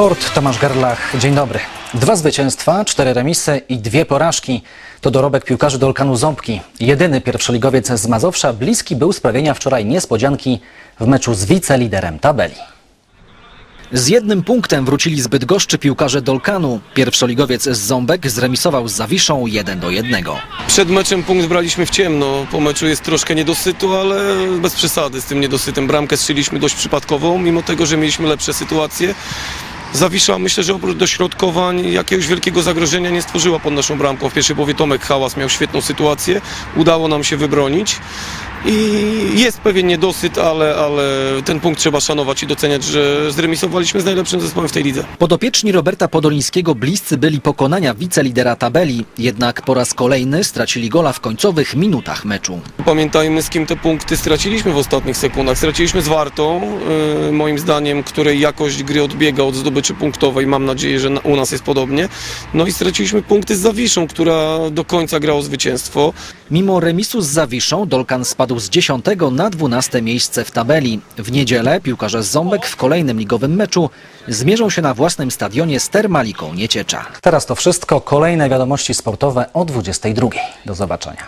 Sport, Tomasz Garlach, dzień dobry. Dwa zwycięstwa, cztery remisy i dwie porażki. To dorobek piłkarzy Dolkanu Ząbki. Jedyny pierwszoligowiec z Mazowsza bliski był sprawienia wczoraj niespodzianki w meczu z wiceliderem tabeli. Z jednym punktem wrócili zbyt goszczy piłkarze Dolkanu. Pierwszoligowiec z Ząbek zremisował z Zawiszą 1 do 1. Przed meczem punkt braliśmy w ciemno. Po meczu jest troszkę niedosytu, ale bez przesady z tym niedosytem. Bramkę strzeliśmy dość przypadkową, mimo tego, że mieliśmy lepsze sytuacje. Zawisza, myślę, że oprócz dośrodkowań jakiegoś wielkiego zagrożenia nie stworzyła pod naszą bramką. W pierwszej połowie Tomek Hałas miał świetną sytuację. Udało nam się wybronić. I jest pewien niedosyt, ale, ale ten punkt trzeba szanować i doceniać, że zremisowaliśmy z najlepszym zespołem w tej lidze. Podopieczni Roberta Podolińskiego bliscy byli pokonania wicelidera tabeli, jednak po raz kolejny stracili gola w końcowych minutach meczu. Pamiętajmy, z kim te punkty straciliśmy w ostatnich sekundach. Straciliśmy z Wartą, yy, moim zdaniem, której jakość gry odbiega od zdobyczy punktowej. Mam nadzieję, że na, u nas jest podobnie. No i straciliśmy punkty z Zawiszą, która do końca grała o zwycięstwo. Mimo remisu z Zawiszą Dolkan spadł z 10 na 12 miejsce w tabeli. W niedzielę piłkarze z Ząbek w kolejnym ligowym meczu zmierzą się na własnym stadionie z Termaliką Nieciecza. Teraz to wszystko. Kolejne wiadomości sportowe o 22. Do zobaczenia.